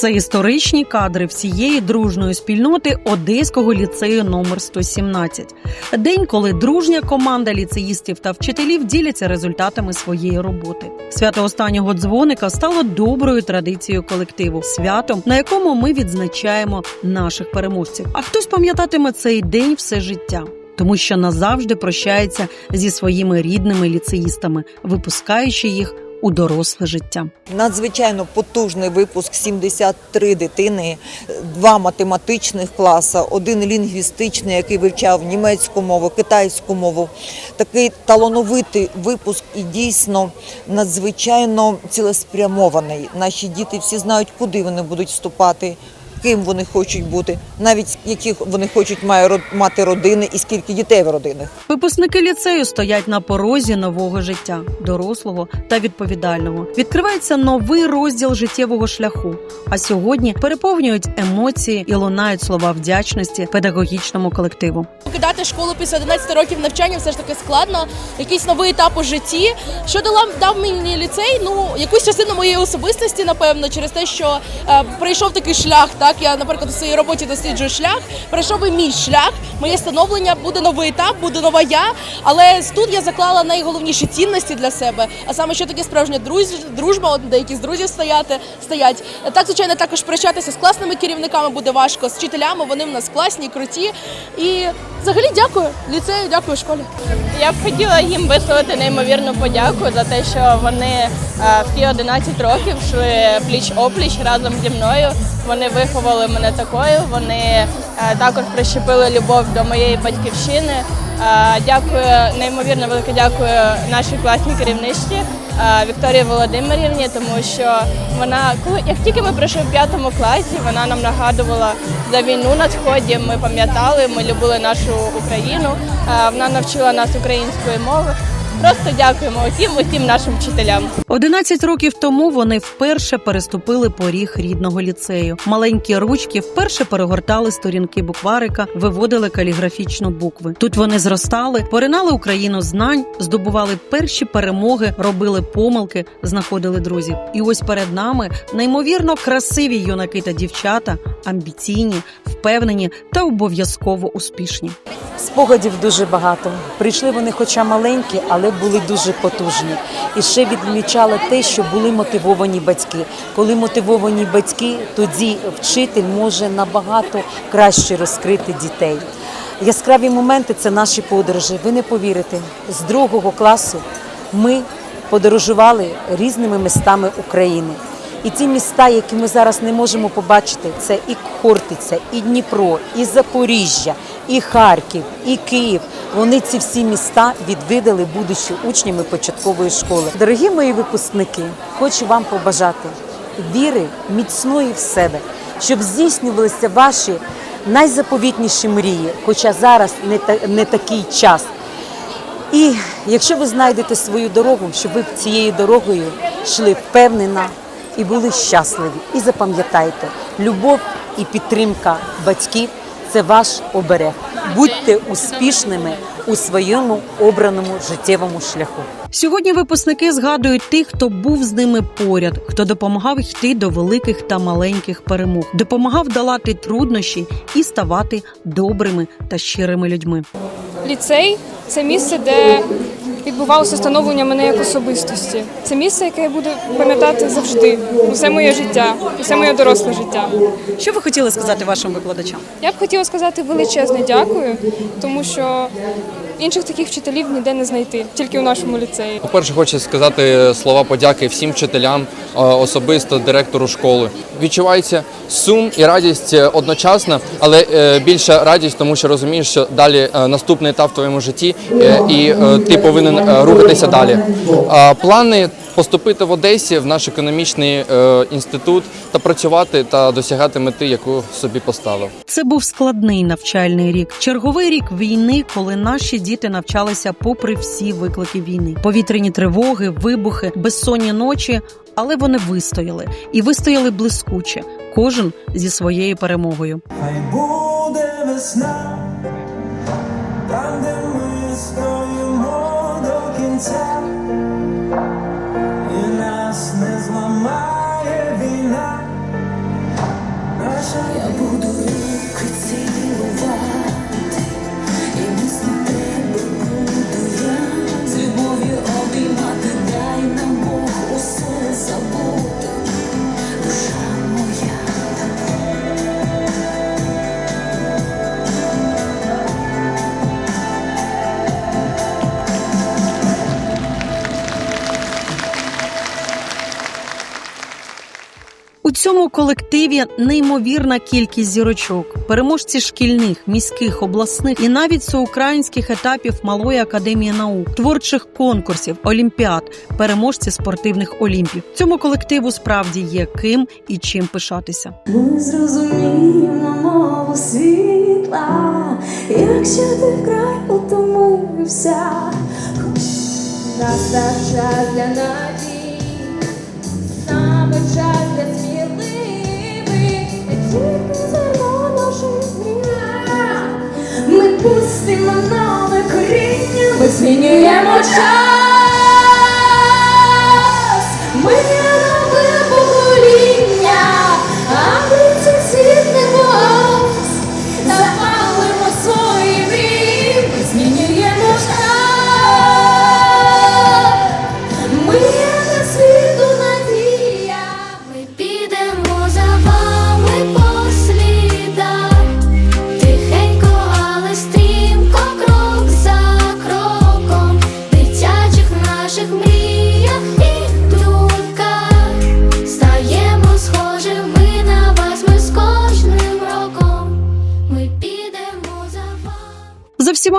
Це історичні кадри всієї дружної спільноти Одеського ліцею номер 117. День, коли дружня команда ліцеїстів та вчителів діляться результатами своєї роботи. Свято останнього дзвоника стало доброю традицією колективу, святом, на якому ми відзначаємо наших переможців. А хтось пам'ятатиме цей день все життя. Тому що назавжди прощається зі своїми рідними ліцеїстами, випускаючи їх у доросле життя. Надзвичайно потужний випуск 73 дитини, два математичних класи, один лінгвістичний, який вивчав німецьку мову, китайську мову. Такий талановитий випуск і дійсно надзвичайно цілеспрямований. Наші діти всі знають, куди вони будуть вступати. Ким вони хочуть бути, навіть яких вони хочуть має мати родини і скільки дітей в родинах. Випускники ліцею стоять на порозі нового життя, дорослого та відповідального. Відкривається новий розділ життєвого шляху. А сьогодні переповнюють емоції і лунають слова вдячності педагогічному колективу. Покидати школу після 11 років навчання все ж таки складно. Якийсь новий етап у житті. Що дала дав мені ліцей? Ну якусь частину моєї особистості, напевно, через те, що е, пройшов такий шлях. Так я, наприклад, у своїй роботі досліджую шлях. Пройшов і мій шлях. Моє становлення буде новий етап, буде нова я. Але тут я заклала найголовніші цінності для себе. А саме, що таке справжня дружба, от деякі з друзів стояти стоять. Так, звичайно, також прощатися з класними керівниками буде важко, з вчителями. Вони в нас класні, круті. І взагалі дякую ліцею, дякую школі. Я б хотіла їм висловити неймовірну подяку за те, що вони е, в ті 11 років йшли пліч опліч разом зі мною. Вони виховали мене такою. Вони е, також прищепили любов до моєї батьківщини. Е, Дякую, неймовірно велике дякую нашій класній керівничці е, Вікторії Володимирівні, тому що вона, коли як тільки ми прийшли в п'ятому класі, вона нам нагадувала за війну на сході. Ми пам'ятали, ми любили нашу Україну. Вона навчила нас української мови. Просто дякуємо усім, усім нашим вчителям. 11 років тому вони вперше переступили поріг рідного ліцею. Маленькі ручки вперше перегортали сторінки букварика, виводили каліграфічно букви. Тут вони зростали, поринали Україну знань, здобували перші перемоги, робили помилки, знаходили друзів. І ось перед нами неймовірно красиві юнаки та дівчата, амбіційні, впевнені та обов'язково успішні. Спогадів дуже багато. Прийшли вони, хоча маленькі, але були дуже потужні. І ще відмічали те, що були мотивовані батьки. Коли мотивовані батьки, тоді вчитель може набагато краще розкрити дітей. Яскраві моменти це наші подорожі. Ви не повірите, з другого класу ми подорожували різними містами України. І ті міста, які ми зараз не можемо побачити, це і Хортиця, і Дніпро, і Запоріжжя, і Харків, і Київ. Вони ці всі міста відвідали, будучи учнями початкової школи. Дорогі мої випускники, хочу вам побажати віри міцної в себе, щоб здійснювалися ваші найзаповітніші мрії, хоча зараз не, та, не такий час. І якщо ви знайдете свою дорогу, щоб ви цією дорогою йшли впевнено і були щасливі. І запам'ятайте, любов і підтримка батьків це ваш оберег. Будьте успішними у своєму обраному життєвому шляху. Сьогодні випускники згадують тих, хто був з ними поряд, хто допомагав йти до великих та маленьких перемог, допомагав долати труднощі і ставати добрими та щирими людьми. Ліцей це місце, де відбувалося становлення мене як особистості. Це місце, яке я буду пам'ятати завжди, усе моє життя, усе моє доросле життя. Що ви хотіли сказати вашим викладачам? Я б хотіла сказати величезне дякую, тому що інших таких вчителів ніде не знайти, тільки у нашому ліцеї. По-перше, хочу сказати слова подяки всім вчителям, е, особисто директору школи. Відчувається сум і радість е, одночасно, але е, більша радість, тому що розумієш, що далі е, наступний етап в твоєму житті, е, і е, ти повинен е, рухатися далі. Плани поступити в Одесі в наш економічний е, інститут та працювати та досягати мети, яку собі поставив. Це був складний навчальний рік. Черговий рік війни, коли наші діти навчалися попри всі виклики війни. Повітряні тривоги, вибухи, безсонні ночі. Але вони вистояли і вистояли блискуче, кожен зі своєю перемогою. Хай буде весна, там, де ми стоїмо до кінця, цьому колективі неймовірна кількість зірочок, переможці шкільних, міських, обласних і навіть всеукраїнських етапів малої академії наук, творчих конкурсів, олімпіад, переможці спортивних олімпів. Цьому колективу справді є ким і чим пишатися. Ми зрозуміємо мову світла, якщо ти вкрай утомився, настав час для надій, саме час для Ми пустимо нове коріння, ми змінюємо час.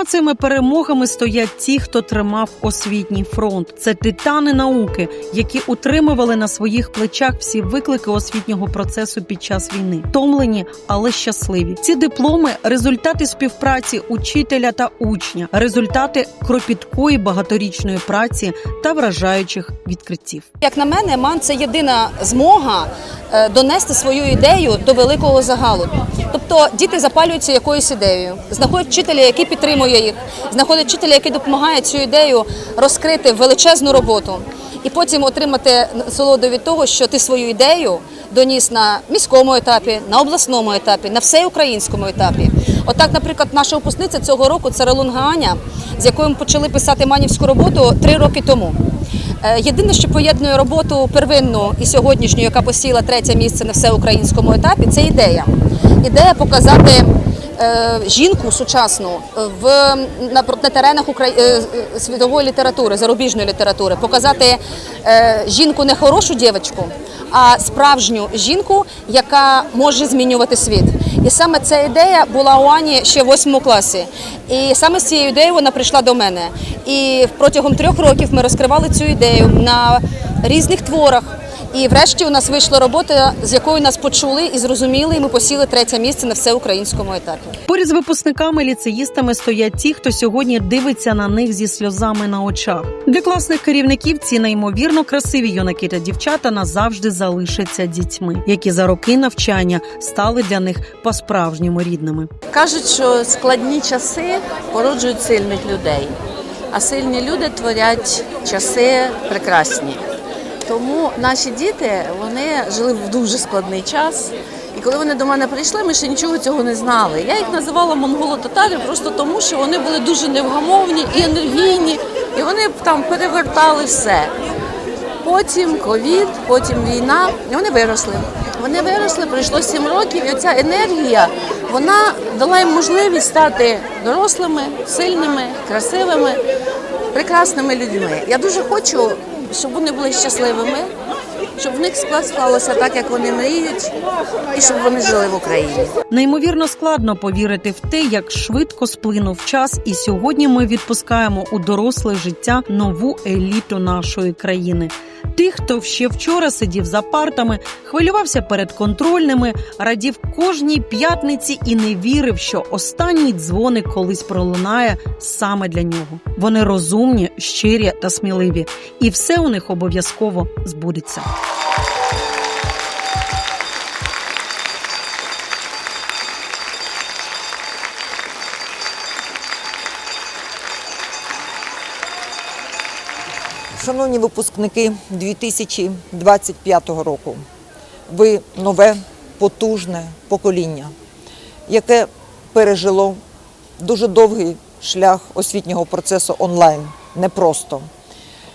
Всіма цими перемогами стоять ті, хто тримав освітній фронт. Це титани науки, які утримували на своїх плечах всі виклики освітнього процесу під час війни. Томлені, але щасливі. Ці дипломи результати співпраці учителя та учня, результати кропіткої багаторічної праці та вражаючих відкриттів. Як на мене, МАН це єдина змога е, донести свою ідею до великого загалу. Тобто діти запалюються якоюсь ідеєю, знаходять вчителя, який підтримує їх, знаходять вчителя, який допомагає цю ідею розкрити величезну роботу, і потім отримати насолоду від того, що ти свою ідею доніс на міському етапі, на обласному етапі, на всеукраїнському етапі. Отак, наприклад, наша випускниця цього року це Релунга Аня, з якою ми почали писати манівську роботу три роки тому. Е, Єдине, що поєднує роботу первинну і сьогоднішню, яка посіла третє місце на всеукраїнському етапі, це ідея. Ідея показати жінку сучасну в на, на теренах Украї... е, е, світової літератури, зарубіжної літератури, показати е, жінку не хорошу дівчинку, а справжню жінку, яка може змінювати світ. І саме ця ідея була у Ані ще в восьмому класі. І саме з цією ідеєю вона прийшла до мене. І протягом трьох років ми розкривали цю ідею на різних творах. І врешті у нас вийшла робота, з якою нас почули і зрозуміли, і ми посіли третє місце на всеукраїнському етапі. Поряд з випускниками ліцеїстами стоять ті, хто сьогодні дивиться на них зі сльозами на очах. Для класних керівників ці неймовірно красиві юнаки та дівчата назавжди залишаться дітьми, які за роки навчання стали для них по-справжньому рідними. Кажуть, що складні часи породжують сильних людей, а сильні люди творять часи прекрасні. Тому наші діти вони жили в дуже складний час. І коли вони до мене прийшли, ми ще нічого цього не знали. Я їх називала монголо-татари просто тому, що вони були дуже невгамовні і енергійні, і вони там перевертали все. Потім ковід, потім війна, і вони виросли. Вони виросли, пройшло сім років, і оця енергія вона дала їм можливість стати дорослими, сильними, красивими, прекрасними людьми. Я дуже хочу, щоб вони були щасливими, щоб в них склалося так, як вони мріють, і щоб вони жили в Україні. Неймовірно складно повірити в те, як швидко сплинув час, і сьогодні ми відпускаємо у доросле життя нову еліту нашої країни. Тих, хто ще вчора сидів за партами, хвилювався перед контрольними, радів кожній п'ятниці і не вірив, що останній дзвоник колись пролунає саме для нього. Вони розумні, щирі та сміливі, і все у них обов'язково збудеться. Шановні випускники 2025 року, ви нове потужне покоління, яке пережило дуже довгий шлях освітнього процесу онлайн. Непросто.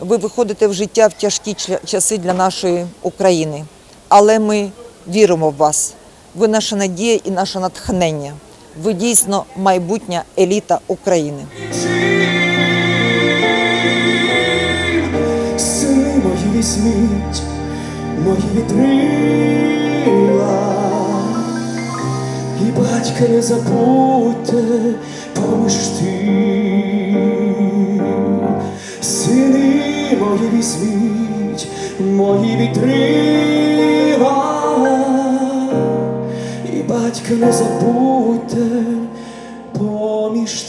Ви виходите в життя в тяжкі часи для нашої України, але ми віримо в вас. Ви наша надія і наше натхнення. Ви дійсно майбутня еліта України. Сини мої візьміть, мої вітри крила, і батька не забудьте поміж тим. Сини мої візьміть, мої вітрила, і батька не забудьте поміж